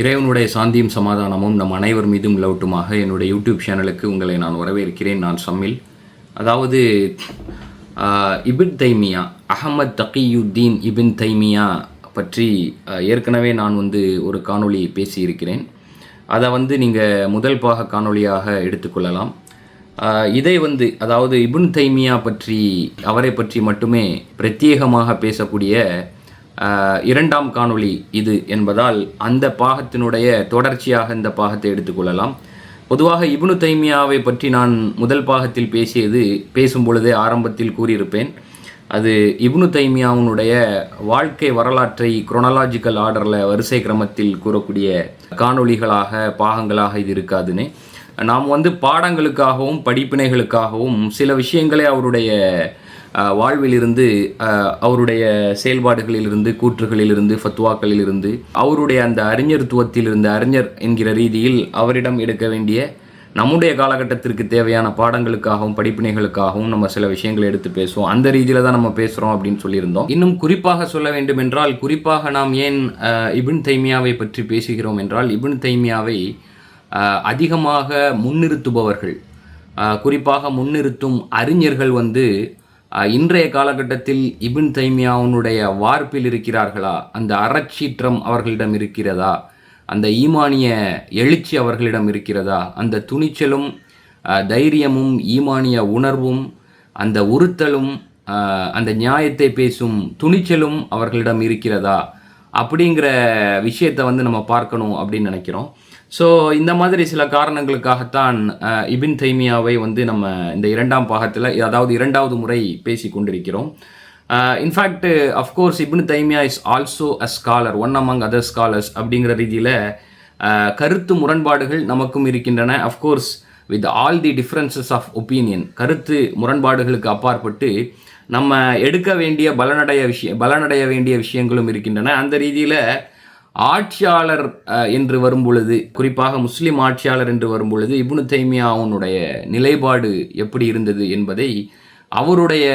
இறைவனுடைய சாந்தியும் சமாதானமும் நம் அனைவர் மீதும் லவட்டுமாக என்னுடைய யூடியூப் சேனலுக்கு உங்களை நான் வரவேற்கிறேன். நான் சம்மில். அதாவது Ibn Taymiyyah Ahmad Taqiuddin Ibn Taymiyyah பற்றி ஏற்கனவே நான் வந்து ஒரு காணொளி பேசியிருக்கிறேன். அதை வந்து நீங்கள் முதல் பாக காணொளியாக எடுத்துக்கொள்ளலாம் இதை வந்து அதாவது இபுன் தைமியா பற்றி அவரை பற்றி மட்டுமே பிரத்யேகமாக பேசக்கூடிய இரண்டாம் காணொளி இது என்பதால் அந்த பாகத்தினுடைய தொடர்ச்சியாக இந்த பாகத்தை எடுத்துக்கொள்ளலாம் பொதுவாக இப்னு தைமியாவை பற்றி நான் முதல் பாகத்தில் பேசியது பேசும் பொழுதே ஆரம்பத்தில் கூறியிருப்பேன். அது இப்னு தைமியாவுனுடைய வாழ்க்கை வரலாற்றை குரோனலாஜிக்கல் ஆர்டரில் வரிசை கிரமத்தில் கூறக்கூடிய காணொளிகளாக பாகங்களாக இது இருக்காதுன்னு. நாம் வந்து பாடங்களுக்காகவும் படிப்பினைகளுக்காகவும் சில விஷயங்களை அவருடைய வாழ்விலிருந்து அவருடைய செயல்பாடுகளிலிருந்து கூற்றுகளிலிருந்து ஃபத்வாக்களிலிருந்து அவருடைய அந்த அறிஞர்த்துவத்திலிருந்து அறிஞர் என்கிற ரீதியில் அவரிடம் எடுக்க வேண்டிய நம்முடைய காலகட்டத்திற்கு தேவையான பாடங்களுக்காகவும் படிப்பினைகளுக்காகவும் நம்ம சில விஷயங்களை எடுத்து பேசுவோம். அந்த ரீதியில தான் நம்ம பேசுகிறோம் அப்படின்னு சொல்லியிருந்தோம். இன்னும் குறிப்பாக சொல்ல வேண்டும் என்றால் குறிப்பாக நாம் ஏன் இபின் தைமியாவை பற்றி பேசுகிறோம் என்றால் இபின் தைமியாவை அதிகமாக முன்னிறுத்துபவர்கள் குறிப்பாக முன்னிறுத்தும் அறிஞர்கள் வந்து இன்றைய காலகட்டத்தில் இபின் தைமியாவுனுடைய வார்ப்பில் இருக்கிறார்களா? அந்த அறச்சீற்றம் அவர்களிடம் இருக்கிறதா? அந்த ஈமானிய எழுச்சி அவர்களிடம் இருக்கிறதா? அந்த துணிச்சலும் தைரியமும் ஈமானிய உணர்வும் அந்த உறுத்தலும் அந்த நியாயத்தை பேசும் துணிச்சலும் அவர்களிடம் இருக்கிறதா? அப்படிங்கிற விஷயத்தை வந்து நம்ம பார்க்கணும் அப்படின்னு நினைக்கிறோம். ஸோ இந்த மாதிரி சில காரணங்களுக்காகத்தான் இபின் தைமியாவை வந்து நம்ம இந்த இரண்டாம் பாகத்தில் அதாவது இரண்டாவது முறை பேசி கொண்டிருக்கிறோம். In fact of course Ibn Taymiyyah is also a scholar one among other scholars அப்படிங்கிற ரீதியில் கருத்து முரண்பாடுகள் நமக்கும் இருக்கின்றன. Of course with all the differences of opinion கருத்து முரண்பாடுகளுக்கு அப்பாற்பட்டு நம்ம எடுக்க வேண்டிய பலனடைய விஷயம் பலனடைய வேண்டிய விஷயங்களும் இருக்கின்றன. அந்த ரீதியில் ஆட்சியாளர் என்று வரும் பொழுது குறிப்பாக முஸ்லீம் ஆட்சியாளர் என்று வரும் பொழுது இப்னு தைமியாவுனுடைய நிலைப்பாடு எப்படி இருந்தது என்பதை அவருடைய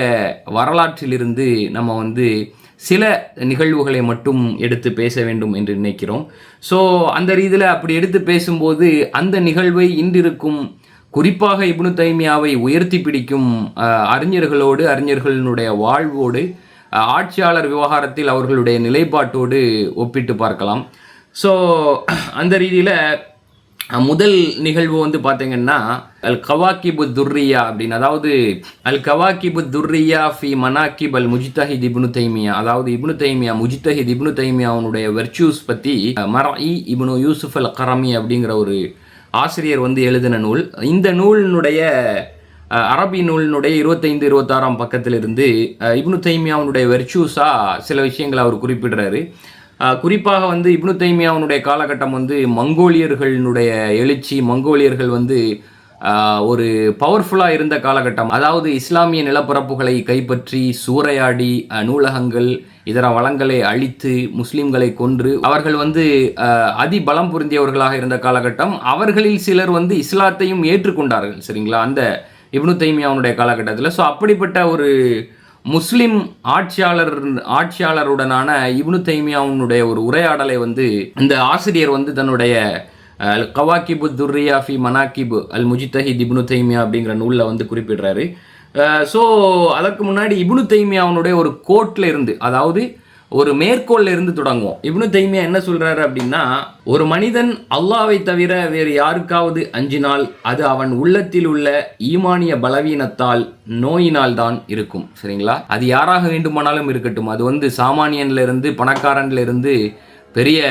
வரலாற்றிலிருந்து நம்ம வந்து சில நிகழ்வுகளை மட்டும் எடுத்து பேச வேண்டும் என்று நினைக்கிறோம். ஸோ அந்த ரீதியில் அப்படி எடுத்து பேசும்போது அந்த நிகழ்வை இன்றிருக்கும் குறிப்பாக இப்னு தைமியாவை உயர்த்தி பிடிக்கும் அறிஞர்களோடு அறிஞர்களினுடைய வாழ்வோடு ஆட்சியாளர் விவகாரத்தில் அவர்களுடைய நிலைப்பாட்டோடு ஒப்பிட்டு பார்க்கலாம். ஸோ அந்த ரீதியில் முதல் நிகழ்வு வந்து பார்த்தீங்கன்னா அல் கவாக்கிபு துர்ரியா அப்படின்னு அதாவது அல் கவாக்கிபு துர்ரியா ஃபி மனாக்கிப் அல் முஜித்தஹித் இப்னு தைமியா. அதாவது இப்னு தைமியா முஜித்தஹித் இப்னு தைமியாவுடைய வெர்ச்சூஸ் பற்றி மரஇ இப்னு யூசுஃப் அல் கரமி அப்படிங்கிற ஒரு ஆசிரியர் வந்து எழுதின நூல். இந்த நூலினுடைய அரபி நூலினுடைய இருபத்தைந்து இருபத்தாறாம் பக்கத்திலிருந்து இப்னு தைமியாவுடைய வெர்ச்சூஸாக சில விஷயங்களை அவர் குறிப்பிடுறாரு. குறிப்பாக வந்து இப்னு தைமியாவுடைய காலகட்டம் வந்து மங்கோலியர்களினுடைய எழுச்சி மங்கோலியர்கள் வந்து ஒரு பவர்ஃபுல்லாக இருந்த காலகட்டம். அதாவது இஸ்லாமிய நிலப்பரப்புகளை கைப்பற்றி சூறையாடி நூலகங்கள் இதர வளங்களை அழித்து முஸ்லீம்களை கொன்று அவர்கள் வந்து அதிபலம் புரிந்தியவர்களாக இருந்த காலகட்டம். அவர்களில் சிலர் வந்து இஸ்லாத்தையும் ஏற்றுக்கொண்டார்கள் சரிங்களா? அந்த இப்னு தைமியாவுடைய காலகட்டத்தில். ஸோ அப்படிப்பட்ட ஒரு முஸ்லிம் ஆட்சியாளர் ஆட்சியாளருடனான இப்னு தைமியாவுடைய ஒரு உரையாடலை வந்து இந்த ஆசிரியர் வந்து தன்னுடைய அல் கவாக்கிபு துர்ரியாஃபி மனாக்கிபு அல் முஜித்தஹித் இப்னு தைமியா அப்படிங்கிற நூலில் வந்து குறிப்பிடுறாரு. ஸோ அதற்கு முன்னாடி இப்னு தைமியாவுடைய ஒரு கோட்டில் இருந்து அதாவது ஒரு மேற்கோள்ல இருந்து தொடங்குவோம். இப்னு தைமியா என்ன சொல்றாரு அப்படின்னா ஒரு மனிதன் அல்லாவை தவிர வேறு யாருக்காவது அஞ்சினால் அது அவன் உள்ளத்தில் உள்ள ஈமானிய பலவீனத்தால் நோயினால் தான் இருக்கும். சரிங்களா? அது யாராக வேண்டுமானாலும் இருக்கட்டும். அது வந்து சாமானியன்ல இருந்து பணக்காரன்ல இருந்து பெரிய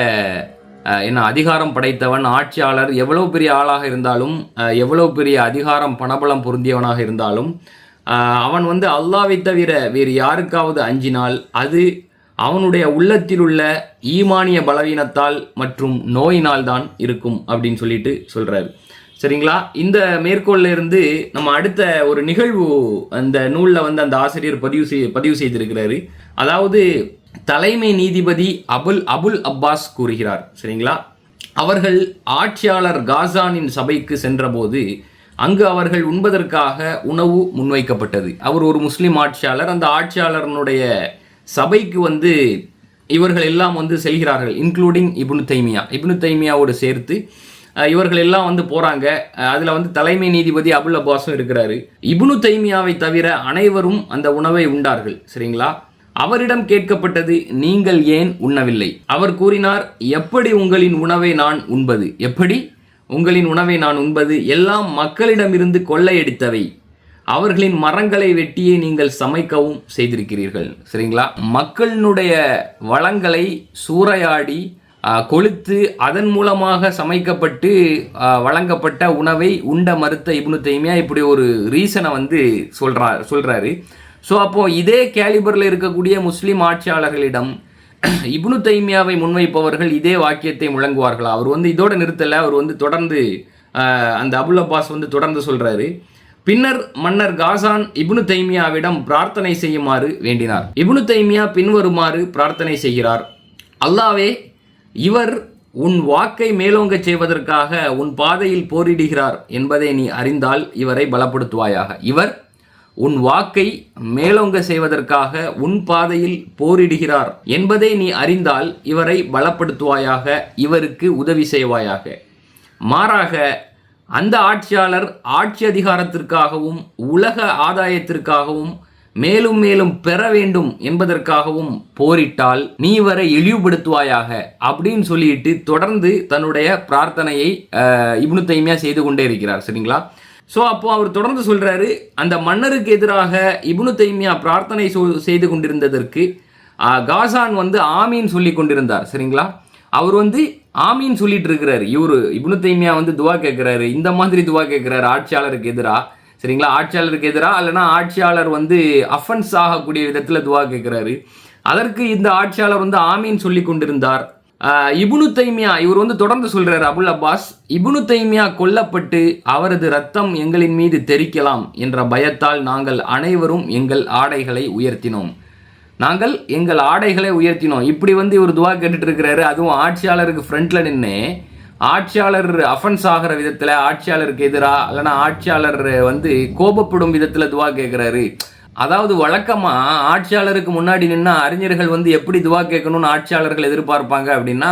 என்ன அதிகாரம் படைத்தவன் ஆட்சியாளர் எவ்வளவு பெரிய ஆளாக இருந்தாலும் எவ்வளோ எவ்வளவு பெரிய அதிகாரம் பணபலம் பொருந்தியவனாக இருந்தாலும் அவன் வந்து அல்லாவை தவிர வேறு யாருக்காவது அஞ்சினால் அது அவனுடைய உள்ளத்தில் உள்ள ஈமானிய பலவீனத்தால் மற்றும் நோயினால் தான் இருக்கும் அப்படின்னு சொல்லிட்டு சொல்கிறாரு சரிங்களா? இந்த மேற்கோள்ல இருந்து நம்ம அடுத்த ஒரு நிகழ்வு அந்த நூலில் வந்து அந்த ஆசிரியர் பதிவு செய் பதிவு செய்திருக்கிறாரு. அதாவது தலைமை நீதிபதி அபுல் அபுல் அப்பாஸ் கூறுகிறார். சரிங்களா? அவர்கள் ஆட்சியாளர் காசானின் சபைக்கு சென்றபோது அங்கு அவர்கள் உண்பதற்காக உணவு முன்வைக்கப்பட்டது. அவர் ஒரு முஸ்லீம் ஆட்சியாளர். அந்த ஆட்சியாளரனுடைய சபைக்கு வந்து இவர்கள் எல்லாம் வந்து செல்கிறார்கள் இன்க்ளூடிங் இப்னு தைமியா. இப்னு தைமியாவோடு சேர்த்து இவர்கள் எல்லாம் வந்து போகிறாங்க அதில் வந்து தலைமை நீதிபதி அபுல் அப்பாஸும் இருக்கிறாரு. இப்னு தைமியாவை தவிர அனைவரும் அந்த உணவை உண்டார்கள் சரிங்களா? அவரிடம் கேட்கப்பட்டது நீங்கள் ஏன் உண்ணவில்லை? அவர் கூறினார் எப்படி உங்களின் உணவை நான் உண்பது? எப்படி? உங்களின் உணவை நான் உண்பது. எல்லாம் மக்களிடமிருந்து கொள்ளையடித்தவை. அவர்களின் மரங்களை வெட்டியே நீங்கள் சமைக்கவும் செய்திருக்கிறீர்கள். சரிங்களா? மக்களினுடைய வளங்களை சூறையாடி கொளுத்து அதன் மூலமாக சமைக்கப்பட்டு வழங்கப்பட்ட உணவை உண்ட மறுத்த இப்னு தைமியா இப்படி ஒரு ரீசனை வந்து சொல்கிறா சொல்கிறாரு ஸோ அப்போது இதே கேலிபரில் இருக்கக்கூடிய முஸ்லீம் ஆட்சியாளர்களிடம் இப்னு தைமியாவை முன்வைப்பவர்கள் இதே வாக்கியத்தை முழங்குவார்களா? அவர் வந்து இதோட நிறுத்தலை அவர் வந்து தொடர்ந்து அந்த அபுல் அப்பாஸ் வந்து தொடர்ந்து சொல்கிறாரு பின்னர் மன்னர் காசான் இபுனு தைமியாவிடம் பிரார்த்தனை செய்யுமாறு வேண்டினார். இபுனு தைமியா பின்வருமாறு பிரார்த்தனை செய்கிறார். அல்லாவே இவர் உன் வாக்கை மேலோங்க செய்வதற்காக உன் பாதையில் போரிடுகிறார் என்பதை நீ அறிந்தால் இவரை பலப்படுத்துவாயாக. இவர் உன் வாக்கை மேலோங்க செய்வதற்காக உன் பாதையில் போரிடுகிறார் என்பதை நீ அறிந்தால் இவரை பலப்படுத்துவாயாக இவருக்கு உதவி செய்வாயாக. மாறாக அந்த ஆட்சியாளர் ஆட்சி அதிகாரத்திற்காகவும் உலக ஆதாயத்திற்காகவும் மேலும் மேலும் பெற வேண்டும் என்பதற்காகவும் போரிட்டால் நீ வரை இழிவுபடுத்துவாயாக அப்படின்னு சொல்லிட்டு தொடர்ந்து தன்னுடைய பிரார்த்தனையை அஹ், இப்னு தைமியா செய்து கொண்டே இருக்கிறார். சரிங்களா? ஸோ அப்போ அவர் தொடர்ந்து சொல்றாரு அந்த மன்னருக்கு எதிராக இப்னு தைமியா பிரார்த்தனை செய்து கொண்டிருந்ததற்கு காசான் வந்து ஆமீன் சொல்லி கொண்டிருந்தார். சரிங்களா? அவர் வந்து ஆமீன் சொல்லிட்டு இருக்கிறாரு. இவரு இப்னு தைமியா வந்து துவா கேட்குறாரு இந்த மாதிரி துவா கேட்குறாரு ஆட்சியாளருக்கு எதிராக சரிங்களா? ஆட்சியாளருக்கு எதிராக இல்லைனா ஆட்சியாளர் வந்து அஃபன்ஸ் ஆகக்கூடிய விதத்தில் துவா கேட்குறாரு அதற்கு இந்த ஆட்சியாளர் வந்து ஆமீன் சொல்லி கொண்டிருந்தார். இபுனு தைமியா இவர் வந்து தொடர்ந்து சொல்கிறார் அபுல் அப்பாஸ் இபுனு தைமியா கொல்லப்பட்டு அவரது ரத்தம் எங்களின் மீது தெரிக்கலாம் என்ற பயத்தால் நாங்கள் அனைவரும் எங்கள் ஆடைகளை உயர்த்தினோம். நாங்கள் எங்கள் ஆடைகளை உயர்த்தினோம். இப்படி வந்து இவர் துவா கேட்டுட்டு இருக்கிறாரு அதுவும் ஆட்சியாளருக்கு ஃப்ரண்ட்ல நின்று ஆட்சியாளர் அஃபென்ஸ் ஆகிற விதத்தில் ஆட்சியாளருக்கு எதிராக இல்லைனா ஆட்சியாளர் வந்து கோபப்படும் விதத்தில் துவா கேட்குறாரு அதாவது வழக்கமாக ஆட்சியாளருக்கு முன்னாடி நின்று அறிஞர்கள் வந்து எப்படி துவா கேட்கணும்னு ஆட்சியாளர்கள் எதிர்பார்ப்பாங்க அப்படின்னா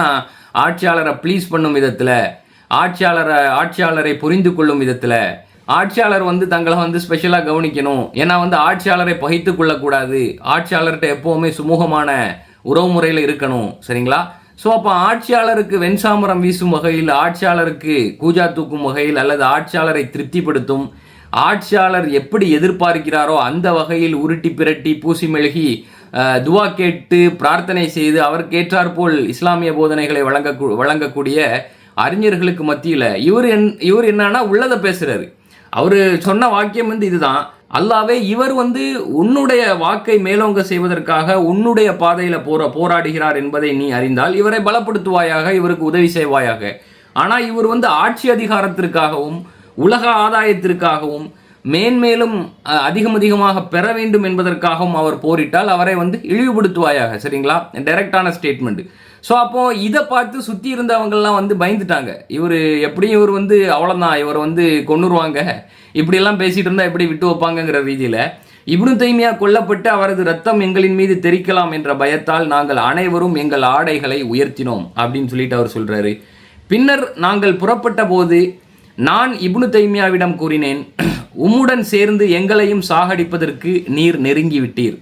ஆட்சியாளரை ப்ளீஸ் பண்ணும் விதத்தில் ஆட்சியாளரை ஆட்சியாளரை புரிந்து கொள்ளும் விதத்தில் ஆட்சியாளர் வந்து தங்களை வந்து ஸ்பெஷலாக கவனிக்கணும். ஏன்னா வந்து ஆட்சியாளரை பகைத்து கொள்ளக்கூடாது. ஆட்சியாளர்கிட்ட எப்போவுமே சுமூகமான உறவு முறையில் இருக்கணும். சரிங்களா? ஸோ அப்போ ஆட்சியாளருக்கு வெண்சாமரம் வீசும் வகையில் ஆட்சியாளருக்கு கூஜா தூக்கும் வகையில் அல்லது ஆட்சியாளரை திருப்திப்படுத்தும் ஆட்சியாளர் எப்படி எதிர்பார்க்கிறாரோ அந்த வகையில் உருட்டி பிரட்டி பூசி மெழுகி துவா கேட்டு பிரார்த்தனை செய்து அவருக்கு ஏற்றாற்போல் இஸ்லாமிய போதனைகளை வழங்க வழங்கக்கூடிய அறிஞர்களுக்கு மத்தியில் இவர் என் இவர் என்னன்னா உள்ளதை பேசுகிறாரு அவர் சொன்ன வாக்கியம் வந்து இதுதான். அல்லாவே இவர் வந்து உன்னுடைய வாக்கை மேலோங்க செய்வதற்காக உன்னுடைய பாதையில் போற போராடுகிறார் என்பதை நீ அறிந்தால் இவரை பலப்படுத்துவாயாக இவருக்கு உதவி செய்வாயாக. ஆனால் இவர் வந்து ஆட்சி அதிகாரத்திற்காகவும் உலக ஆதாயத்திற்காகவும் மேன்மேலும் அதிகம் அதிகமாக பெற வேண்டும் என்பதற்காகவும் அவர் போரிட்டால் அவரை வந்து இழிவுபடுத்துவாயாக. சரிங்களா? டைரக்டான ஸ்டேட்மெண்ட் ஸோ அப்போ இதை பார்த்து சுற்றி இருந்தவங்கெல்லாம் வந்து பயந்துட்டாங்க. இவர் எப்படியும் இவர் வந்து அவ்வளோதான் இவர் வந்து கொண்டுருவாங்க இப்படியெல்லாம் பேசிகிட்டு இருந்தால் எப்படி விட்டு வைப்பாங்கங்கிற ரீதியில் இப்னு தைமியா கொல்லப்பட்டு அவரது ரத்தம் எங்களின் மீது தெரிக்கலாம் என்ற பயத்தால் நாங்கள் அனைவரும் எங்கள் ஆடைகளை உயர்த்தினோம் அப்படின்னு சொல்லிட்டு அவர் சொல்கிறாரு பின்னர் நாங்கள் புறப்பட்ட போது நான் இப்னு தைமியாவிடம் கூறினேன் உம்முடன் சேர்ந்து எங்களையும் சாகடிப்பதற்கு நீர் நெருங்கி விட்டீர்.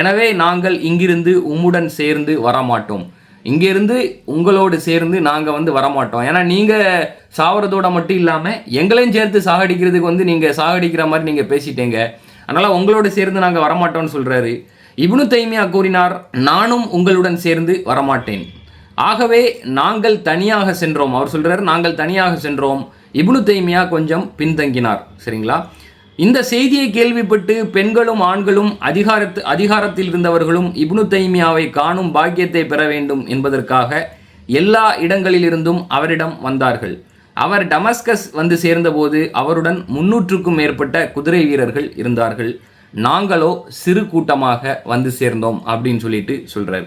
எனவே நாங்கள் இங்கிருந்து உம்முடன் சேர்ந்து வரமாட்டோம். இங்கேருந்து உங்களோடு சேர்ந்து நாங்கள் வந்து வரமாட்டோம். ஏன்னா நீங்கள் சாவறதோட மட்டும் இல்லாமல் எங்களையும் சேர்த்து சாகடிக்கிறதுக்கு வந்து நீங்கள் சாகடிக்கிற மாதிரி நீங்கள் பேசிட்டீங்க. அதனால் உங்களோடு சேர்ந்து நாங்கள் வரமாட்டோம்னு சொல்கிறாரு இப்னு தைமியா கூறினார் நானும் உங்களுடன் சேர்ந்து வரமாட்டேன். ஆகவே நாங்கள் தனியாக சென்றோம். அவர் சொல்கிறார் நாங்கள் தனியாக சென்றோம். இப்னு தைமியா கொஞ்சம் பின்தங்கினார். சரிங்களா? இந்த செய்தியை கேள்விப்பட்டு பெண்களும் ஆண்களும் அதிகாரத்து அதிகாரத்தில் இருந்தவர்களும் இப்னு தைமியாவை காணும் பாக்கியத்தை பெற வேண்டும் என்பதற்காக எல்லா இடங்களிலிருந்தும் அவரிடம் வந்தார்கள். அவர் டமஸ்கஸ் வந்து சேர்ந்தபோது அவருடன் முன்னூற்றுக்கும் மேற்பட்ட குதிரை வீரர்கள் இருந்தார்கள். நாங்களோ சிறு கூட்டமாக வந்து சேர்ந்தோம் அப்படின்னு சொல்லிட்டு சொல்கிறார்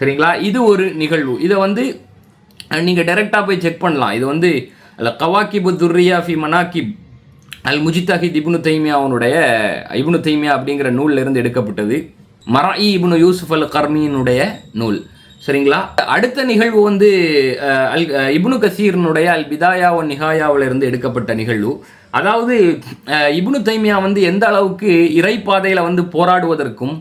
சரிங்களா? இது ஒரு நிகழ்வு. இதை வந்து நீங்கள் டைரெக்டாக போய் செக் பண்ணலாம். இது வந்து அல்ல கவாக்கிபு துர்ரியா ஃபி மனாக்கிப் அல் முஜித்தாஹித் இபுனு தைமியா அவனுடைய தைமியா அப்படிங்கிற நூல்ல இருந்து எடுக்கப்பட்டது. மராயி இபுனு யூசுஃப் அல் கர்மியினுடைய நூல். சரிங்களா? அடுத்த நிகழ்வு வந்து அல் இபுனு கசீர்னுடைய அல் பிதாயா ஒன் நிகாயாவில் இருந்து எடுக்கப்பட்ட நிகழ்வு. அதாவது இபுனு தைமியா வந்து எந்த அளவுக்கு இறைப்பாதையில் வந்து போராடுவதற்கும்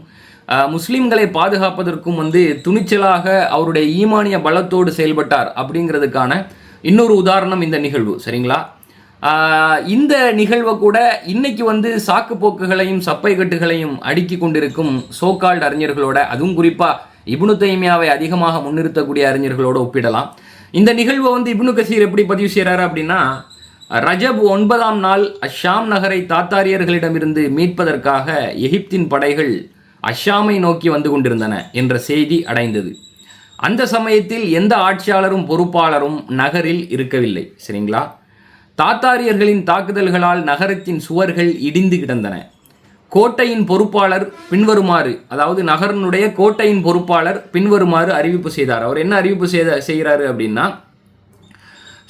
முஸ்லீம்களை பாதுகாப்பதற்கும் வந்து துணிச்சலாக அவருடைய ஈமானிய பலத்தோடு செயல்பட்டார் அப்படிங்கிறதுக்கான இன்னொரு உதாரணம் இந்த நிகழ்வு. சரிங்களா? இந்த நிகழ்வை கூட இன்னைக்கு வந்து சாக்கு போக்குகளையும் சப்பை கட்டுகளையும் அடுக்கி கொண்டிருக்கும் சோகால்டு அறிஞர்களோட அதுவும் குறிப்பா இப்னு தைமியாவை அதிகமாக முன்னிறுத்தக்கூடிய அறிஞர்களோட ஒப்பிடலாம். இந்த நிகழ்வை வந்து இப்னு கசீர் எப்படி பதிவு செய்கிறாரு அப்படின்னா ரஜப் ஒன்பதாம் நாள் அஷாம் நகரை தாத்தாரியர்களிடமிருந்து மீட்பதற்காக எகிப்தின் படைகள் அஷாமை நோக்கி வந்து கொண்டிருந்தன என்ற செய்தி அடைந்தது. அந்த சமயத்தில் எந்த ஆட்சியாளரும் பொறுப்பாளரும் நகரில் இருக்கவில்லை. சரிங்களா? தாத்தாரியர்களின் தாக்குதல்களால் நகரத்தின் சுவர்கள் இடிந்து கிடந்தன. கோட்டையின் பொறுப்பாளர் பின்வருமாறு அதாவது நகரனுடைய கோட்டையின் பொறுப்பாளர் பின்வருமாறு அறிவிப்பு செய்தார். அவர் என்ன அறிவிப்பு செய்த செய்கிறாரு அப்படின்னா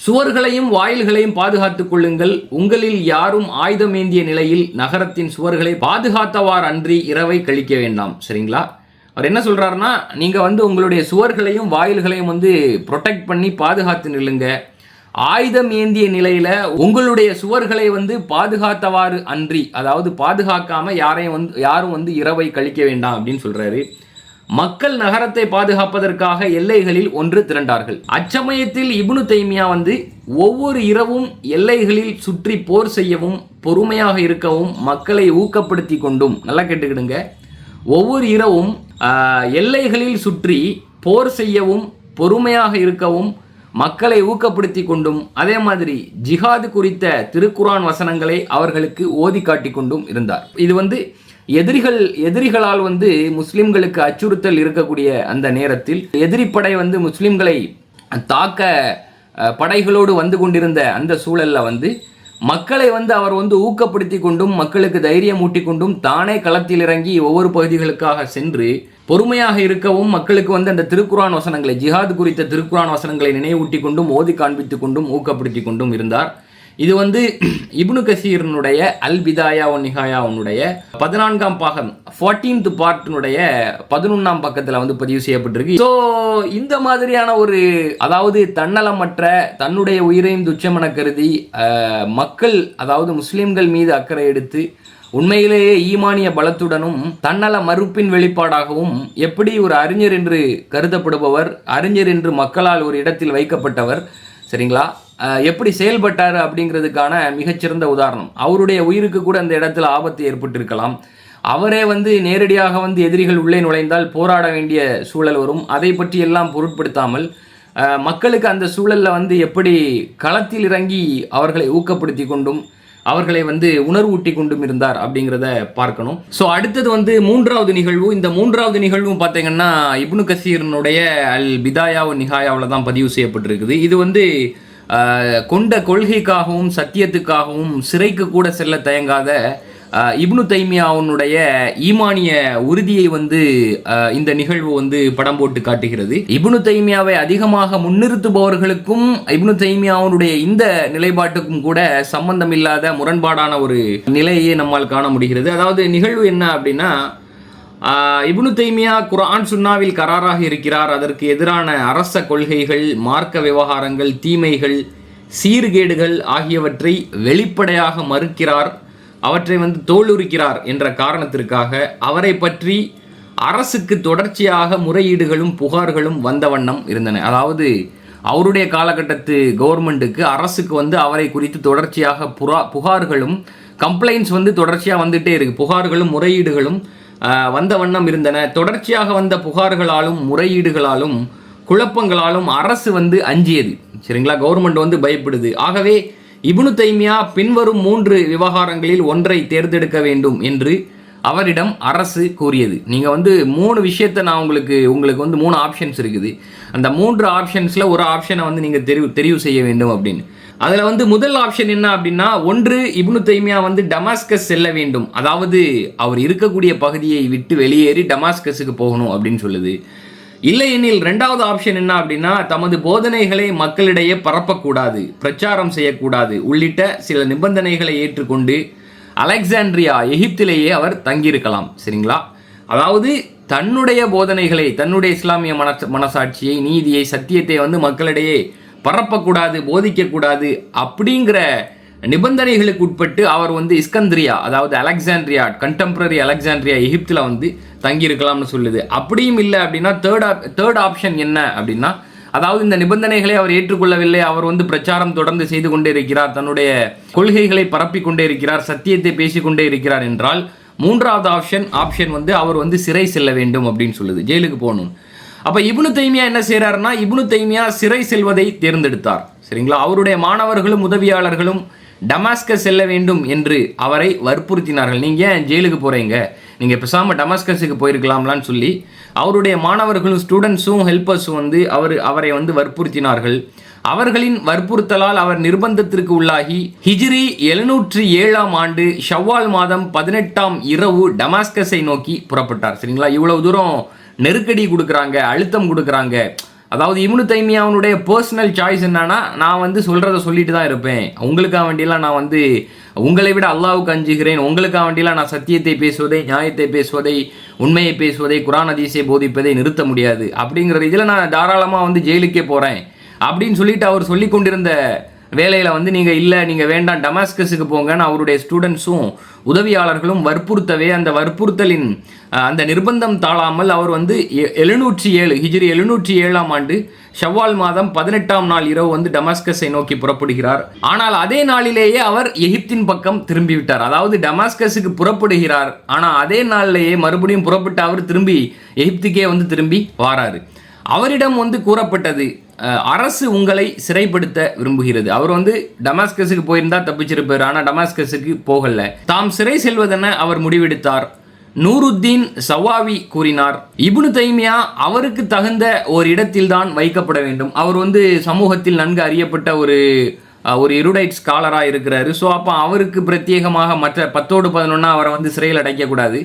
சுவர்களையும் வாயில்களையும் பாதுகாத்துக் கொள்ளுங்கள். உங்களில் யாரும் ஆயுதம் ஏந்திய நிலையில் நகரத்தின் சுவர்களை பாதுகாத்தவார் அன்றி இரவை கழிக்க வேண்டாம். சரிங்களா? அவர் என்ன சொல்கிறாருன்னா நீங்கள் வந்து உங்களுடைய சுவர்களையும் வாயில்களையும் வந்து ப்ரொடெக்ட் பண்ணி பாதுகாத்து நில்லுங்க. ஆயுதம் ஏந்திய நிலையில உங்களுடைய சுவர்களை வந்து பாதுகாத்தவாறு அன்றி அதாவது பாதுகாக்காம யாரையும் வந்து யாரும் வந்து இரவை கழிக்க வேண்டாம் அப்படின்னு சொல்றாரு. மக்கள் நகரத்தை பாதுகாப்பதற்காக எல்லைகளில் ஒன்று திரண்டார்கள். அச்சமயத்தில் இபுனு தைமியா வந்து ஒவ்வொரு இரவும் எல்லைகளில் சுற்றி போர் செய்யவும் பொறுமையாக இருக்கவும் மக்களை ஊக்கப்படுத்தி கொண்டும் நல்லா கேட்டுக்கிடுங்க. ஒவ்வொரு இரவும் எல்லைகளில் சுற்றி போர் செய்யவும் பொறுமையாக இருக்கவும் மக்களை ஊக்கப்படுத்தி கொண்டும் அதே மாதிரி ஜிஹாது குறித்த திருக்குரான் வசனங்களை அவர்களுக்கு ஓதி காட்டி கொண்டும் இருந்தார். இது வந்து எதிரிகள் எதிரிகளால் வந்து முஸ்லிம்களுக்கு அச்சுறுத்தல் இருக்கக்கூடிய அந்த நேரத்தில் எதிரிப்படை வந்து முஸ்லிம்களை தாக்க படைகளோடு வந்து கொண்டிருந்த அந்த சூழல்ல வந்து மக்களை வந்து அவர் வந்து ஊக்கப்படுத்தி கொண்டும் மக்களுக்கு தைரியம் ஊட்டி கொண்டும் தானே களத்தில் இறங்கி ஒவ்வொரு பகுதிகளுக்காக சென்று பொறுமையாக இருக்கவும் மக்களுக்கு வந்து அந்த திருக்குரான் வசனங்களை ஜிஹாத் குறித்த திருக்குரான் வசனங்களை நினைவூட்டி கொண்டும் ஓதி காண்பித்து கொண்டும் ஊக்கப்படுத்தி கொண்டும் இருந்தார். இது வந்து இப்னு கசீரனுடைய அல் பிதாயா ஒன் உன்னுடைய பதினான்காம் பாகம் 14th பார்ட்டினுடைய பதினொன்றாம் பக்கத்தில் வந்து பதிவு செய்யப்பட்டிருக்கு. ஸோ இந்த மாதிரியான ஒரு அதாவது தன்னலமற்ற தன்னுடைய உயிரையும் துச்சமென கருதி மக்கள் அதாவது முஸ்லீம்கள் மீது அக்கறை எடுத்து உண்மையிலேயே ஈமானிய பலத்துடனும் தன்னல மறுப்பின் வெளிப்பாடாகவும் எப்படி ஒரு அறிஞர் என்று கருதப்படுபவர் அறிஞர் என்று மக்களால் ஒரு இடத்தில் வைக்கப்பட்டவர் சரிங்களா? எப்படி செயல்பட்டார் அப்படிங்கிறதுக்கான மிகச்சிறந்த உதாரணம். அவருடைய உயிருக்கு கூட அந்த இடத்துல ஆபத்து ஏற்பட்டிருக்கலாம். அவரே வந்து நேரடியாக வந்து எதிரிகள் உள்ளே நுழைந்தால் போராட வேண்டிய சூழல் வரும். அதை பற்றி எல்லாம் பொருட்படுத்தாமல் மக்களுக்கு அந்த சூழல்ல வந்து எப்படி களத்தில் இறங்கி அவர்களை ஊக்கப்படுத்தி கொண்டும் அவர்களை வந்து உணர்வூட்டி கொண்டும் இருந்தார் அப்படிங்கிறத பார்க்கணும். ஸோ அடுத்தது வந்து மூன்றாவது நிகழ்வு. இந்த மூன்றாவது நிகழ்வும் பார்த்தீங்கன்னா இப்னு கசீரனுடைய அல் பிதாயா நிகாயாவில் தான் பதிவு செய்யப்பட்டிருக்குது. இது வந்து கொண்ட கொள்கைக்காகவும் சத்தியத்துக்காகவும் சிறைக்கு கூட செல்ல தயங்காத இப்னு தைமியா அவனுடைய ஈமானிய உறுதியை வந்து இந்த நிகழ்வு வந்து படம் போட்டு காட்டுகிறது. இப்னு தைமியாவை அதிகமாக முன்னிறுத்துபவர்களுக்கும் இப்னு தைமியாவுடைய இந்த நிலைப்பாட்டுக்கும் கூட சம்பந்தம் இல்லாத முரண்பாடான ஒரு நிலையை நம்மால் காண முடிகிறது. அதாவது நிகழ்வு என்ன அப்படின்னா ஆஹ், இப்னு தைமியா குரான் சுன்னாவில் கராராக இருக்கிறார். அதற்கு எதிரான அரச கொள்கைகள் மார்க்க விவகாரங்கள் தீமைகள் சீர்கேடுகள் ஆகியவற்றை வெளிப்படையாக மறுக்கிறார். அவற்றை வந்து தோலுரிக்கிறார் என்ற காரணத்திற்காக அவரை பற்றி அரசுக்கு தொடர்ச்சியாக முறையீடுகளும் புகார்களும் வந்த வண்ணம் இருந்தன. அதாவது அவருடைய காலகட்டத்து கவர்மெண்ட்டுக்கு அரசுக்கு வந்து அவரை குறித்து தொடர்ச்சியாக புறா புகார்களும் கம்ப்ளைண்ட்ஸ் வந்து தொடர்ச்சியாக வந்துட்டே இருக்குது புகார்களும் முறையீடுகளும் வந்த வண்ணம் இருந்தன. தொடர்ச்சியாக வந்த புகார்களாலும் முறையீடுகளாலும் குழப்பங்களாலும் அரசு வந்து அஞ்சியது. சரிங்களா? கவர்மெண்ட் வந்து பயப்படுது. ஆகவே இபுனு தைமியா பின்வரும் மூன்று விவகாரங்களில் ஒன்றை தேர்ந்தெடுக்க வேண்டும் என்று அவரிடம் அரசு கூறியது. நீங்கள் வந்து மூணு விஷயத்தை நான் உங்களுக்கு உங்களுக்கு வந்து மூணு ஆப்ஷன்ஸ் இருக்குது. அந்த மூன்று ஆப்ஷன்ஸில் ஒரு ஆப்ஷனை வந்து நீங்கள் தெரிவு தெரிவு செய்ய வேண்டும் அப்படின்னு. அதில் வந்து முதல் ஆப்ஷன் என்ன அப்படின்னா ஒன்று இப்னு தைமியா வந்து டமாஸ்கஸ் செல்ல வேண்டும். அதாவது அவர் இருக்கக்கூடிய பகுதியை விட்டு வெளியேறி டமாஸ்கஸுக்கு போகணும் அப்படின்னு சொல்லுது. இல்லையெனில் ரெண்டாவது ஆப்ஷன் என்ன அப்படின்னா தமது போதனைகளை மக்களிடையே பரப்பக்கூடாது பிரச்சாரம் செய்யக்கூடாது. உள்ளிட்ட சில நிபந்தனைகளை ஏற்றுக்கொண்டு அலெக்சாண்ட்ரியா எகிப்திலேயே அவர் தங்கியிருக்கலாம். சரிங்களா? அதாவது தன்னுடைய போதனைகளை தன்னுடைய இஸ்லாமிய மனச மனசாட்சியை நீதியை சத்தியத்தை வந்து மக்களிடையே பரப்பக்கூடாது போதிக்கக்கூடாது அப்படிங்கிற நிபந்தனைகளுக்கு உட்பட்டு அவர் வந்து இஸ்கந்திரியா அதாவது அலெக்சாண்ட்ரியா கண்டெம்பரரி அலெக்சாண்ட்ரியா எகிப்தில் வந்து தங்கியிருக்கலாம்னு சொல்லுது. அப்படியும் இல்லை அப்படின்னா தேர்ட் ஆப் தேர்ட் ஆப்ஷன் என்ன அப்படின்னா அதாவது இந்த நிபந்தனைகளை அவர் ஏற்றுக்கொள்ளவில்லை அவர் வந்து பிரச்சாரம் தொடர்ந்து செய்து கொண்டே இருக்கிறார் தன்னுடைய கொள்கைகளை பரப்பிக் கொண்டே இருக்கிறார் சத்தியத்தை பேசிக்கொண்டே இருக்கிறார் என்றால் மூன்றாவது ஆப்ஷன் ஆப்ஷன் வந்து அவர் வந்து சிறை செல்ல வேண்டும் அப்படின்னு சொல்லுது ஜெயிலுக்கு போகணும். அப்போ இபுனு தைமியா என்ன செய்றாருன்னா இபுனு தைமியா சிறை செல்வதை தேர்ந்தெடுத்தார். சரிங்களா? அவருடைய மாணவர்களும் உதவியாளர்களும் டமாஸ்க செல்ல வேண்டும் என்று அவரை வற்புறுத்தினார்கள். நீங்கள் ஏன் ஜெயிலுக்கு போகிறீங்க நீங்கள் பேசாம டமாஸ்கஸுக்கு போயிருக்கலாம்லான்னு சொல்லி அவருடைய மாணவர்களும் ஸ்டூடெண்ட்ஸும் ஹெல்ப்பர்ஸும் வந்து அவர் அவரை வந்து வற்புறுத்தினார்கள். அவர்களின் வற்புறுத்தலால் அவர் நிர்பந்தத்திற்கு உள்ளாகி ஹிஜ்ரி எழுநூற்றி ஏழாம் ஆண்டு ஷவ்வால் மாதம் பதினெட்டாம் இரவு டமாஸ்கஸை நோக்கி புறப்பட்டார். சரிங்களா? இவ்வளவு தூரம் நெருக்கடி கொடுக்குறாங்க அழுத்தம் கொடுக்குறாங்க. அதாவது இப்னு தைமியாவுடைய பர்சனல் சாய்ஸ் என்னன்னா நான் வந்து சொல்கிறத சொல்லிட்டு தான் இருப்பேன். உங்களுக்காக வேண்டியெல்லாம் நான் வந்து உங்களை விட அல்லாவுக்கு அஞ்சுகிறேன். உங்களுக்காக வேண்டியெல்லாம் நான் சத்தியத்தை பேசுவதை நியாயத்தை பேசுவதை உண்மையை பேசுவதை குரான் அதிசை போதிப்பதை நிறுத்த முடியாது. அப்படிங்கிற இதில் நான் தாராளமாக வந்து ஜெயிலுக்கே போகிறேன் அப்படின்னு சொல்லிட்டு அவர் சொல்லி கொண்டிருந்த வேலையில் வந்து நீங்கள் இல்லை நீங்கள் வேண்டாம் டமாஸ்கஸுக்கு போங்கன்னு அவருடைய ஸ்டூடெண்ட்ஸும் உதவியாளர்களும் வற்புறுத்தவே அந்த வற்புறுத்தலின் அந்த நிர்பந்தம் தாழாமல் அவர் வந்து எ- எழுநூற்றி ஏழு ஹிஜிரி எழுநூற்றி ஏழாம் ஆண்டு ஷவ்வால் மாதம் பதினெட்டாம் நாள் இரவு வந்து டமாஸ்கஸை நோக்கி புறப்படுகிறார். ஆனால் அதே நாளிலேயே அவர் எகிப்தின் பக்கம் திரும்பிவிட்டார். அதாவது டமாஸ்கஸுக்கு புறப்படுகிறார். ஆனால் அதே நாளிலேயே மறுபடியும் புறப்பட்டு அவர் திரும்பி எகிப்துக்கே வந்து திரும்பி வாராரு. அவரிடம் வந்து கூறப்பட்டது அரசு உங்களை சிறைப்படுத்த விரும்புகிறது. அவர் வந்து டமாஸ்கஸுக்கு போயிருந்தா தப்பிச்சிருப்பார். ஆனால் டமாஸ்கஸுக்கு போகல. தாம் சிறை செல்வதென அவர் முடிவெடுத்தார். நூருத்தீன் சவாவி கூறினார் இபுனு தைமியா அவருக்கு தகுந்த ஒரு இடத்தில்தான் வைக்கப்பட வேண்டும். அவர் வந்து சமூகத்தில் நன்கு அறியப்பட்ட ஒரு ஒரு இருடைட் ஸ்காலராக இருக்கிறாரு. ஸோ அப்போ அவருக்கு பிரத்யேகமாக மற்ற பத்தோடு பதினொன்னா அவரை வந்து சிறையில் அடைக்கக்கூடாது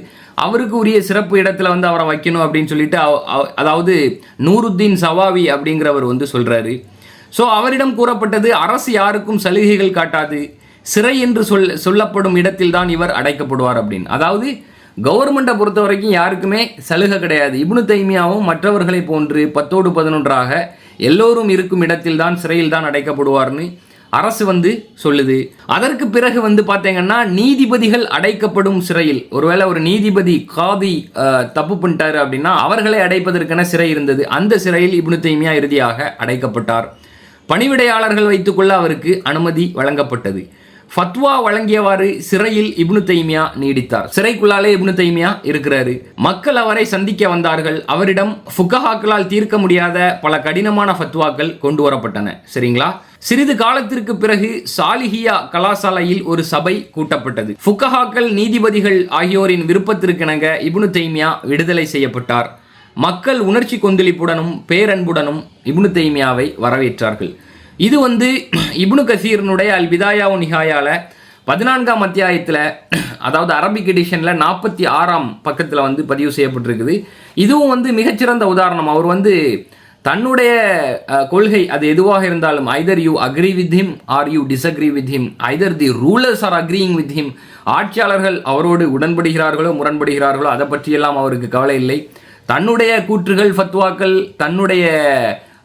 அவருக்கு உரிய சிறப்பு இடத்துல வந்து அவரை வைக்கணும் அப்படின்னு சொல்லிட்டு அதாவது நூருத்தீன் சவாவி அப்படிங்கிறவர் வந்து சொல்கிறாரு ஸோ அவரிடம் கூறப்பட்டது அரசு யாருக்கும் சலுகைகள் காட்டாது. சிறை என்று சொல் சொல்லப்படும் இடத்தில் தான் இவர் அடைக்கப்படுவார் அப்படின்னு. அதாவது கவர்மெண்ட்டை பொறுத்த வரைக்கும் யாருக்குமே சலுகை கிடையாது. இப்னு தைமியாவும் மற்றவர்களை போன்று பத்தோடு பதினொன்றாக எல்லோரும் இருக்கும் இடத்தில் தான் சிறையில் தான் அடைக்கப்படுவார்னு அரசு வந்து சொல்லுது. அதற்கு பிறகு வந்து பார்த்தீங்கன்னா நீதிபதிகள் அடைக்கப்படும் சிறையில் ஒருவேளை ஒரு நீதிபதி காதி தப்பு பண்ணிட்டாரு அப்படின்னா அவர்களை அடைப்பதற்கென சிறை இருந்தது. அந்த சிறையில் இப்னு தைமியா இறுதியாக அடைக்கப்பட்டார். பணிவிடையாளர்கள் வைத்துக்கொள்ள அவருக்கு அனுமதி வழங்கப்பட்டது. ஃபத்வா வழங்கியவாறு சிறையில் இப்னு தைமியா நீடித்தார். சிறைக்குள்ளாலே இப்னு தைமியா இருக்கிறாரு. மக்கள் அவரை சந்திக்க வந்தார்கள். அவரிடம் ஃபுக்கஹாக்களால் தீர்க்க முடியாத பல கடினமான ஃபத்வாக்கள் கொண்டு வரப்பட்டன. சரிங்களா? சிறிது காலத்திற்கு பிறகு சாலிஹியா கலாசாலையில் ஒரு சபை கூட்டப்பட்டது. ஃபுக்கஹாக்கள் நீதிபதிகள் ஆகியோரின் விருப்பத்திற்கிணங்க இப்னு தைமியா விடுதலை செய்யப்பட்டார். மக்கள் உணர்ச்சி கொந்தளிப்புடனும் பேரன்புடனும் இப்னு தைமியாவை வரவேற்றார்கள். இது வந்து இப்னு கசீரனுடைய அல் விதாயாவு நிகாயால பதினான்காம் அத்தியாயத்தில் அதாவது அரபிக் எடிஷனில் நாற்பத்தி ஆறாம் பக்கத்தில் வந்து பதிவு செய்யப்பட்டிருக்குது. இதுவும் வந்து மிகச்சிறந்த உதாரணம். அவர் வந்து தன்னுடைய கொள்கை அது எதுவாக இருந்தாலும் either you agree with him or you disagree with him either the rulers are agreeing with him ஆட்சியாளர்கள் அவரோடு உடன்படுகிறார்களோ முரண்படுகிறார்களோ அதை பற்றியெல்லாம் அவருக்கு கவலை இல்லை. தன்னுடைய கூற்றுகள் ஃபத்வாக்கள் தன்னுடைய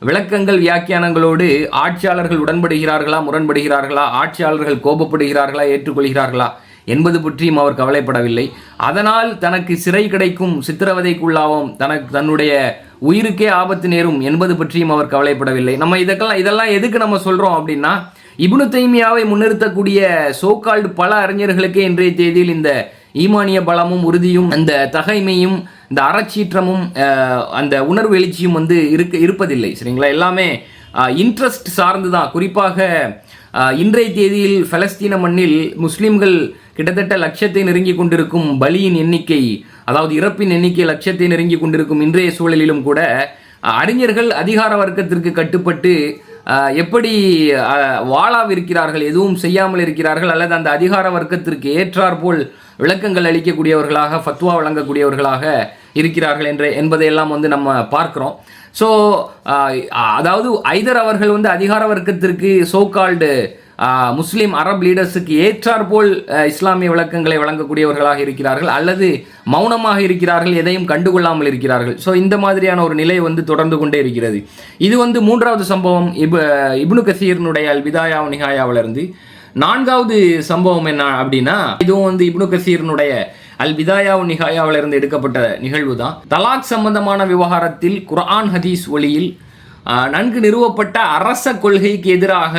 விளக்கங்கள் வியாக்கியானங்களோடு ஆட்சியாளர்கள் உடன்படுகிறார்களா முரண்படுகிறார்களா ஆட்சியாளர்கள் கோபப்படுகிறார்களா ஏற்றுக்கொள்கிறார்களா என்பது பற்றியும் அவர் கவலைப்படவில்லை. அதனால் தனக்கு சிறை கிடைக்கும் சித்திரவதைக்குள்ளாவும் தனக்கு தன்னுடைய உயிருக்கே ஆபத்து நேரும் என்பது பற்றியும் அவர் கவலைப்படவில்லை. நம்ம இதற்கெல்லாம் இதெல்லாம் எதுக்கு நம்ம சொல்கிறோம் அப்படின்னா இபுனு தைமியாவை முன்னிறுத்தக்கூடிய சோகால்டு பல அறிஞர்களுக்கே இன்றைய தேதியில் இந்த ஈமானிய பலமும் உறுதியும் அந்த தகைமையும் இந்த அறச்சீற்றமும் அந்த உணர்வு எழுச்சியும் வந்து இருக்க இருப்பதில்லை சரிங்களா? எல்லாமே இன்ட்ரெஸ்ட் சார்ந்து தான் குறிப்பாக இன்றைய தேதியில் பலஸ்தீன மண்ணில் முஸ்லிம்கள் கிட்டத்தட்ட லட்சத்தை நெருங்கி கொண்டிருக்கும் பலியின் எண்ணிக்கை அதாவது இறப்பின் எண்ணிக்கை லட்சத்தை நெருங்கி கொண்டிருக்கும் இன்றைய சூழலிலும் கூட அறிஞர்கள் அதிகார வர்க்கத்திற்கு கட்டுப்பட்டு எப்படி வாழாவிருக்கிறார்கள் எதுவும் செய்யாமல் இருக்கிறார்கள் அல்லது அந்த அதிகார வர்க்கத்திற்கு ஏற்றாற்போல் விளக்கங்கள் அளிக்கக்கூடியவர்களாக ஃபத்வா வழங்கக்கூடியவர்களாக இருக்கிறார்கள் என்ற என்பதையெல்லாம் வந்து நம்ம பார்க்குறோம். ஸோ uh, uh, அதாவது ஐதர் அவர்கள் வந்து அதிகார வர்க்கத்திற்கு சோகால்டு uh, முஸ்லீம் அரப் லீடர்ஸுக்கு ஏற்றாற்போல் இஸ்லாமிய விளக்கங்களை வழங்கக்கூடியவர்களாக இருக்கிறார்கள் அல்லது மௌனமாக இருக்கிறார்கள் எதையும் கண்டுகொள்ளாமல் இருக்கிறார்கள். ஸோ இந்த மாதிரியான ஒரு நிலை வந்து தொடர்ந்து கொண்டே இருக்கிறது. இது வந்து மூன்றாவது சம்பவம். இப் இப்னு கசீர்னுடைய அல்விதாயா நிகாயாவிலிருந்து நான்காவது சம்பவம் என்ன அப்படின்னா இதுவும் வந்து இப்னு கசீர்னுடைய அல் விதாயா நிகாயாவில இருந்து எடுக்கப்பட்ட நிகழ்வு தான் தலாக் சம்பந்தமான விவகாரத்தில் குர்ஆன் ஹதீஸ் ஒளியில் நன்கு நிறுவப்பட்ட அரச கொள்கைக்கு எதிராக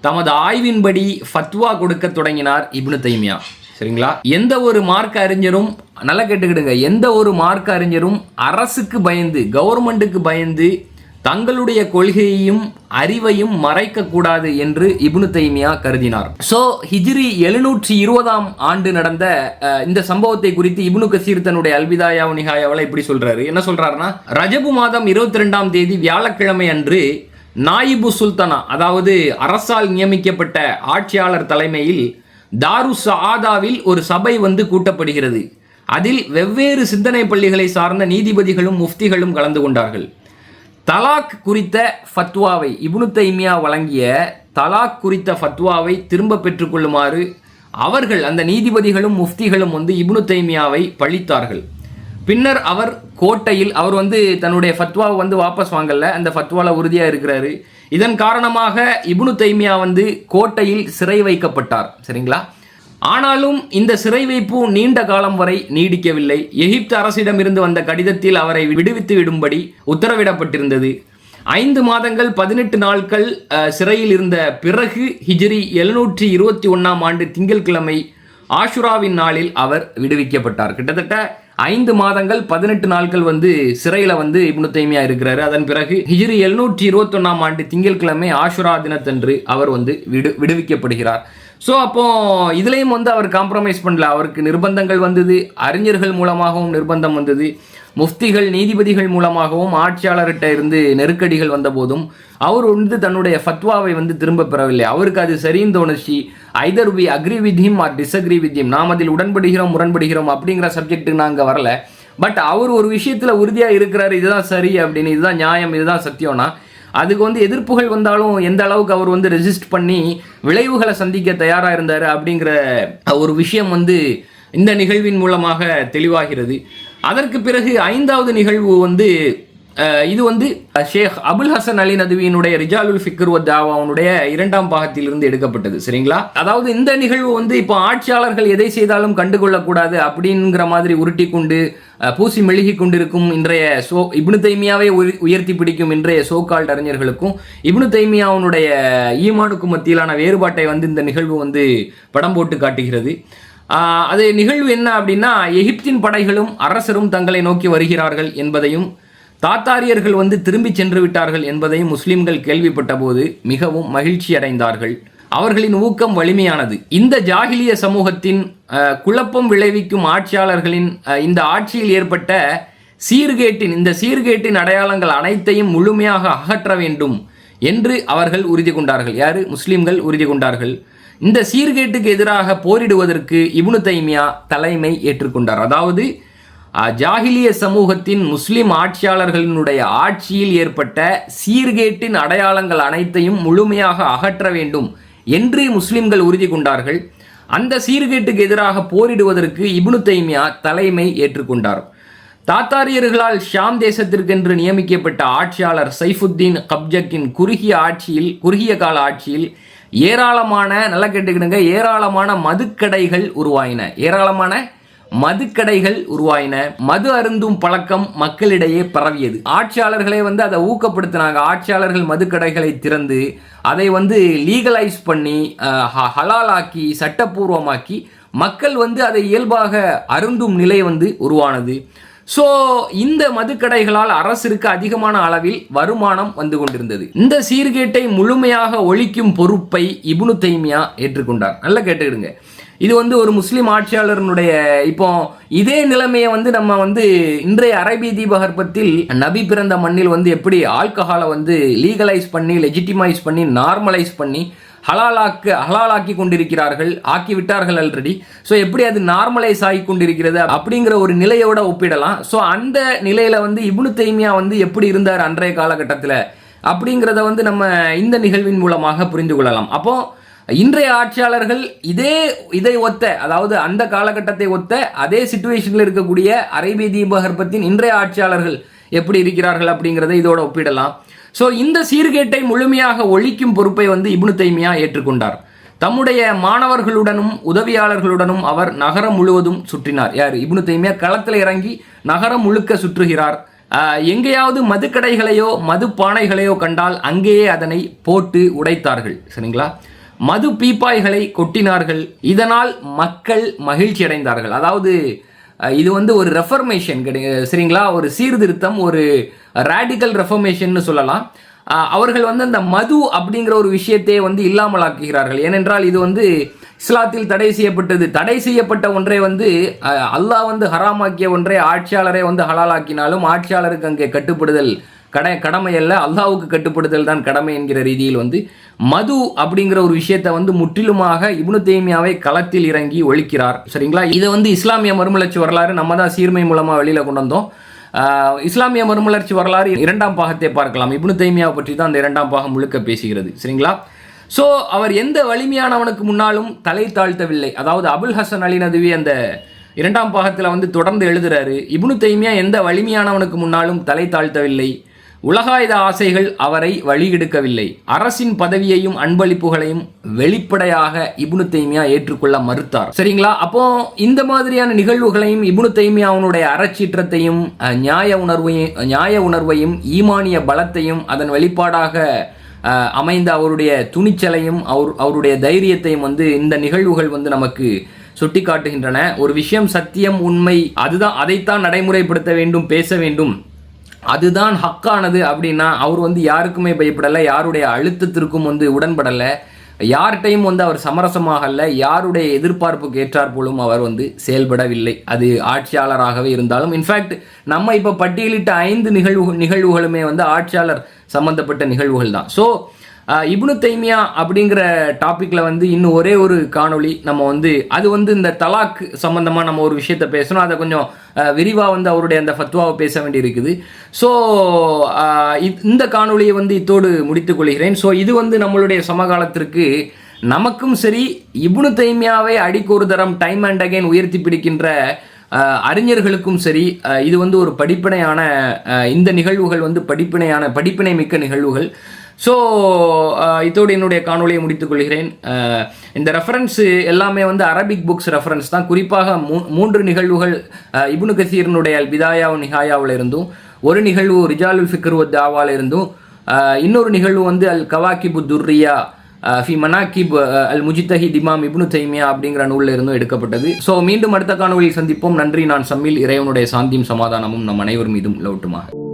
தமது ஆய்வின்படி ஃபத்வா கொடுக்க தொடங்கினார் இப்னு தைமியா. சரிங்களா? எந்த ஒரு மார்க் அறிஞரும் நல்லா கேட்டுக்கிடுங்க. எந்த ஒரு மார்க் அறிஞரும் அரசுக்கு பயந்து கவர்மெண்ட்டுக்கு பயந்து தங்களுடைய கொள்கையையும் அறிவையும் மறைக்கக்கூடாது என்று இப்னு தைமியா கருதினார். ஸோ ஹிஜ்ரி எழுநூற்றி இருபதாம் ஆண்டு நடந்த இந்த சம்பவத்தை குறித்து இப்னு கசீர் தன்னுடைய அல்விதாயா நிகாயாவில் இப்படி சொல்றாரு. என்ன சொல்றாருன்னா ரஜபு மாதம் இருபத்தி ரெண்டாம் தேதி வியாழக்கிழமை அன்று நாயிபு சுல்தானா அதாவது அரசால் நியமிக்கப்பட்ட ஆட்சியாளர் தலைமையில் தாரு சாதாவில் ஒரு சபை வந்து கூட்டப்படுகிறது. அதில் வெவ்வேறு சிந்தனை பள்ளிகளை சார்ந்த நீதிபதிகளும் முஃப்திகளும் கலந்து கொண்டார்கள். தலாக் குறித்த ஃபத்வாவை இப்னு தைமியா வழங்கிய தலாக் குறித்த ஃபத்வாவை திரும்ப பெற்றுக்கொள்ளுமாறு அவர்கள் அந்த நீதிபதிகளும் முஃப்திகளும் வந்து இப்னு தைமியாவை பழித்தார்கள். பின்னர் அவர் கோட்டையில் அவர் வந்து தன்னுடைய ஃபத்வாவை வந்து வாபஸ் வாங்கல அந்த ஃபத்வாவில் உறுதியாக இருக்கிறாரு. இதன் காரணமாக இப்னு தைமியா வந்து கோட்டையில் சிறை வைக்கப்பட்டார். சரிங்களா? ஆனாலும் இந்த சிறை வைப்பு நீண்ட காலம் வரை நீடிக்கவில்லை. எகிப்து அரசிடமிருந்து வந்த கடிதத்தில் அவரை விடுவித்து விடும்படி உத்தரவிடப்பட்டிருந்தது. ஐந்து மாதங்கள் பதினெட்டு நாட்கள் சிறையில் இருந்த பிறகு ஹிஜ்ரி எழுநூற்றி இருபத்தி ஒன்றாம் ஆண்டு திங்கட்கிழமை ஆஷுராவின் நாளில் அவர் விடுவிக்கப்பட்டார். கிட்டத்தட்ட ஐந்து மாதங்கள் பதினெட்டு நாட்கள் வந்து சிறையில் வந்து இப்னு தைமியா இருக்கிறாரு. அதன் பிறகு ஹிஜ்ரி எழுநூற்றி இருபத்தொன்னாம் ஆண்டு திங்கட்கிழமை ஆஷுரா தினத்தன்று அவர் வந்து விடு விடுவிக்கப்படுகிறார். ஸோ அப்போ இதுலேயும் வந்து அவர் காம்ப்ரமைஸ் பண்ணல. அவருக்கு நிர்பந்தங்கள் வந்தது அறிஞர்கள் மூலமாகவும் நிர்பந்தம் வந்தது முஃப்திகள் நீதிபதிகள் மூலமாகவும் ஆட்சியாளர்கிட்ட இருந்து நெருக்கடிகள் வந்தபோதும் அவர் வந்து தன்னுடைய ஃபத்வாவை வந்து திரும்ப பெறவில்லை. அவருக்கு அது சரின்னு தோணுச்சு. Either we agree with him or disagree with him நாம் அதில் உடன்படுகிறோம் முரண்படுகிறோம் அப்படிங்கிற சப்ஜெக்ட்டுக்கு நாங்கள் வரல. பட் அவர் ஒரு விஷயத்தில் உறுதியாக இருக்கிறார் இதுதான் சரி அப்படின்னு இதுதான் நியாயம் இதுதான் சத்தியம்னா அதுக்கு வந்து எதிர்ப்புகள் வந்தாலும் எந்த அளவுக்கு அவர் வந்து ரெசிஸ்ட் பண்ணி விளைவுகளை சந்திக்க தயாராக இருந்தார் அப்படிங்கிற ஒரு விஷயம் வந்து இந்த நிகழ்வின் மூலமாக தெளிவாகிறது. அதற்கு பிறகு ஐந்தாவது நிகழ்வு வந்து இது வந்து ஷேக் அபுல் ஹசன் அலி நதுவியினுடைய ரிஜாலுல் ஃபிக்ர் தாவாவுடைய இரண்டாம் பாகத்திலிருந்து எடுக்கப்பட்டது சரிங்களா? அதாவது இந்த நிகழ்வு வந்து இப்போ ஆட்சியாளர்கள் எதை செய்தாலும் கண்டுகொள்ளக்கூடாது அப்படிங்கிற மாதிரி உருட்டி கொண்டு பூசி மெழுகி கொண்டிருக்கும் இன்றைய சோ இப்னு தைமியாவை உயர்த்தி பிடிக்கும் இன்றைய சோகால்ட் அறிஞர்களுக்கும் இப்னு தைமியாவுடைய ஈமானுக்கும் மத்தியிலான வேறுபாட்டை வந்து இந்த நிகழ்வு வந்து படம் போட்டு காட்டுகிறது. அது நிகழ்வு என்ன அப்படின்னா எகிப்தின் படைகளும் அரசரும் தங்களை நோக்கி வருகிறார்கள் என்பதையும் தாத்தாரியர்கள் வந்து திரும்பி சென்று விட்டார்கள் என்பதையும் முஸ்லிம்கள் கேள்விப்பட்ட போது மிகவும் மகிழ்ச்சி அடைந்தார்கள். அவர்களின் ஊக்கம் வலிமையானது. இந்த ஜாகிலிய சமூகத்தின் குழப்பம் விளைவிக்கும் ஆட்சியாளர்களின் இந்த ஆட்சியில் ஏற்பட்ட சீர்கேட்டின் இந்த சீர்கேட்டின் அடையாளங்கள் அனைத்தையும் முழுமையாக அகற்ற வேண்டும் என்று அவர்கள் உறுதி கொண்டார்கள். யாரு? முஸ்லிம்கள் உறுதி கொண்டார்கள். இந்த சீர்கேட்டுக்கு எதிராக போரிடுவதற்கு இபுனு தைமியா தலைமை ஏற்றுக்கொண்டார். அதாவது ஜாகிலிய சமூகத்தின் முஸ்லிம் ஆட்சியாளர்களினுடைய ஆட்சியில் ஏற்பட்ட சீர்கேட்டின் அடையாளங்கள் அனைத்தையும் முழுமையாக அகற்ற வேண்டும் என்று முஸ்லிம்கள் உறுதி கொண்டார்கள். அந்த சீர்கேட்டுக்கு எதிராக போரிடுவதற்கு இப்னு தைமியா தலைமை ஏற்றுக்கொண்டார். தாத்தாரியர்களால் ஷாம் தேசத்திற்கென்று நியமிக்கப்பட்ட ஆட்சியாளர் சைஃபுத்தீன் கப்ஜக்கின் குறுகிய ஆட்சியில் குறுகிய கால ஆட்சியில் ஏராளமான நல்லா கேட்டுக்கிடுங்க ஏராளமான மதுக்கடைகள் உருவாயின. ஏராளமான மதுக்கடைகள் உருவாயின. மது அருந்தும் பழக்கம் மக்களிடையே பரவியது. ஆட்சியாளர்களே வந்து அதை ஊக்கப்படுத்தினாங்க. ஆட்சியாளர்கள் மதுக்கடைகளை திறந்து அதை வந்து லீகலைஸ் பண்ணி ஹ- ஹலாலாக்கி சட்டப்பூர்வமாக்கி மக்கள் வந்து அதை இயல்பாக அருந்தும் நிலை வந்து உருவானது. ஸோ இந்த மதுக்கடைகளால் அரசிற்கு அதிகமான அளவில் வருமானம் வந்து கொண்டிருந்தது. இந்த சீர்கேட்டை முழுமையாக ஒழிக்கும் பொறுப்பை இபுனு தைமியா ஏற்றுக்கொண்டார். நல்லா கேட்டுக்கிடுங்க. இது வந்து ஒரு முஸ்லீம் ஆட்சியாளர்னுடைய இப்போ இதே நிலைமையை வந்து நம்ம வந்து இன்றைய அரபி தீபகற்பத்தில் நபி பிறந்த மண்ணில் வந்து எப்படி ஆல்கஹாலை வந்து லீகலைஸ் பண்ணி லெஜிட்டிமைஸ் பண்ணி நார்மலைஸ் பண்ணி ஹலாலாக்கு ஹலாலாக்கி கொண்டிருக்கிறார்கள் ஆக்கி விட்டார்கள் ஆல்ரெடி ஸோ எப்படி அது நார்மலைஸ் ஆகி கொண்டிருக்கிறது அப்படிங்கிற ஒரு நிலையோட ஒப்பிடலாம். ஸோ அந்த நிலையில வந்து இவ்வளவு தைமியா வந்து எப்படி இருந்தார் அன்றைய காலகட்டத்தில் அப்படிங்கிறத வந்து நம்ம இந்த நிகழ்வின் மூலமாக புரிந்து கொள்ளலாம். அப்போது இன்றைய ஆட்சியாளர்கள் இதே இதை ஒத்த அதாவது அந்த காலகட்டத்தை ஒத்த அதே சுச்சுவேஷனில் இருக்கக்கூடிய அரேபிய தீபகற்பத்தின் இன்றைய ஆட்சியாளர்கள் எப்படி இருக்கிறார்கள் அப்படிங்கிறத இதோட ஒப்பிடலாம். ஸோ இந்த சீர்கேட்டை முழுமையாக ஒழிக்கும் பொறுப்பை வந்து இப்னு தைமியா ஏற்றுக்கொண்டார். தம்முடைய மாணவர்களுடனும் உதவியாளர்களுடனும் அவர் நகரம் முழுவதும் சுற்றினார். யார்? இப்னு தைமியா களத்தில் இறங்கி நகரம் முழுக்க சுற்றுகிறார். எங்கேயாவது மதுக்கடைகளையோ மது பானைகளையோ கண்டால் அங்கேயே அதனை போட்டு உடைத்தார்கள். சரிங்களா? மது பீப்பாய்களை கொட்டினார்கள். இதனால் மக்கள் மகிழ்ச்சி அடைந்தார்கள். அதாவது இது வந்து ஒரு ரெஃபர்மேஷன் கிடையாது சரிங்களா? ஒரு சீர்திருத்தம் ஒரு ரேடிக்கல் ரெஃபர்மேஷன் சொல்லலாம். அவர்கள் வந்து அந்த மது அப்படிங்கிற ஒரு விஷயத்தை வந்து இல்லாமலாக்குகிறார்கள். ஏனென்றால் இது வந்து இஸ்லாத்தில் தடை செய்யப்பட்டது. தடை செய்யப்பட்ட ஒன்றை வந்து அல்லாஹ் வந்து ஹராமாக்கிய ஒன்றை ஆட்சியாளரை வந்து ஹலாலாக்கினாலும் ஆட்சியாளருக்கு அங்கே கட்டுப்படுதல் கடை கடமை அல்ல அல்லாவுக்கு கட்டுப்படுத்தல் தான் கடமை என்கிற ரீதியில் வந்து மது அப்படிங்கிற ஒரு விஷயத்தை வந்து முற்றிலுமாக இப்னு தேமியாவை களத்தில் இறங்கி ஒழிக்கிறார். சரிங்களா? இதை வந்து இஸ்லாமிய மறுமலர்ச்சி வரலாறு நம்ம தான் சீர்மை மூலமாக வெளியில் கொண்டு வந்தோம். இஸ்லாமிய மறுமலர்ச்சி வரலாறு இரண்டாம் பாகத்தை பார்க்கலாம். இப்னு தைமியாவை பற்றி தான் அந்த இரண்டாம் பாகம் முழுக்க பேசுகிறது. சரிங்களா? ஸோ அவர் எந்த வலிமையானவனுக்கு முன்னாலும் தலை தாழ்த்தவில்லை. அதாவது அபுல் ஹசன் அலி நதுவி அந்த இரண்டாம் பாகத்தில் வந்து தொடர்ந்து எழுதுறாரு இப்னு தைமியா எந்த வலிமையானவனுக்கு முன்னாலும் தலை தாழ்த்தவில்லை. உலகாயுத ஆசைகள் அவரை வழியெடுக்கவில்லை அரசின் பதவியையும் அன்பளிப்புகளையும் வெளிப்படையாக இபுனு தைமியா ஏற்றுக்கொள்ள மறுத்தார். சரிங்களா? அப்போ இந்த மாதிரியான நிகழ்வுகளையும் இபுனு தைமியாவுடைய அறச்சீற்றத்தையும் நியாய உணர்வையும் நியாய உணர்வையும் ஈமானிய பலத்தையும் அதன் வெளிப்பாடாக அமைந்த அவருடைய துணிச்சலையும் அவர் அவருடைய தைரியத்தையும் வந்து இந்த நிகழ்வுகள் வந்து நமக்கு சுட்டி காட்டுகின்றன ஒரு விஷயம் சத்தியம் உண்மை அதுதான் அதைத்தான் நடைமுறைப்படுத்த வேண்டும் பேச வேண்டும். அதுதான் ஹக்கானது அப்படின்னா அவர் வந்து யாருக்குமே பயப்படலை யாருடைய அழுத்தத்திற்கும் வந்து உடன்படலை யார்கிட்டையும் வந்து அவர் சமரசமாகல யாருடைய எதிர்பார்ப்புக்கு ஏற்றார் போலும் அவர் வந்து செயல்படவில்லை. அது ஆட்சியாளராகவே இருந்தாலும் இன்ஃபேக்ட் நம்ம இப்போ பட்டியலிட்ட ஐந்து நிகழ்வு நிகழ்வுகளுமே வந்து ஆட்சியாளர் சம்பந்தப்பட்ட நிகழ்வுகள் தான் ஸோ இப்னு தைமியா அப்படிங்கிற டாப்பிக்கில் வந்து இன்னும் ஒரே ஒரு காணொளி நம்ம வந்து அது வந்து இந்த தலாக் சம்மந்தமாக நம்ம ஒரு விஷயத்த பேசணும். அதை கொஞ்சம் விரிவாக வந்து அவருடைய அந்த ஃபத்வாவை பேச வேண்டியிருக்குது. ஸோ இந்த காணொளியை வந்து இத்தோடு முடித்துக் கொள்கிறேன். ஸோ இது வந்து நம்மளுடைய சமகாலத்திற்கு நமக்கும் சரி இப்னு தைமியாவை அடிக்கொரு தரம் டைம் அண்ட் அகைன் உயர்த்தி பிடிக்கின்ற அறிஞர்களுக்கும் சரி இது வந்து ஒரு படிப்பினையான இந்த நிகழ்வுகள் வந்து படிப்பினையான படிப்பினை மிக்க நிகழ்வுகள். ஸோ uh, இதோடு என்னுடைய காணொலியை முடித்துக் கொள்கிறேன். Uh, இந்த ரெஃபரன்ஸ் எல்லாமே வந்து அரபிக் புக்ஸ் ரெஃபரன்ஸ் தான். குறிப்பாக மூ மூன்று நிகழ்வுகள் uh, இபுனு கசீர்னுடைய கசீரனுடைய அல் நிஹாயாவில் இருந்தும் ஒரு நிகழ்வு ரிஜாலுல் ஃபிக்ரு தாவால இருந்தும் இன்னொரு நிகழ்வு வந்து அல் கவாக்கிபு துர்ரியா ஃபி மனாக்கிப் அல் முஜித்தஹி திமாம் இப்னு தைமியா அப்படிங்கிற நூலில் இருந்தும் எடுக்கப்பட்டது. ஸோ மீண்டும் அடுத்த காணொலியில் சந்திப்போம். நன்றி. நான் சம்மில் இறைவனுடைய சாந்தியும் சமாதானமும் நம் அனைவர் மீதும் லவுட்டுமாக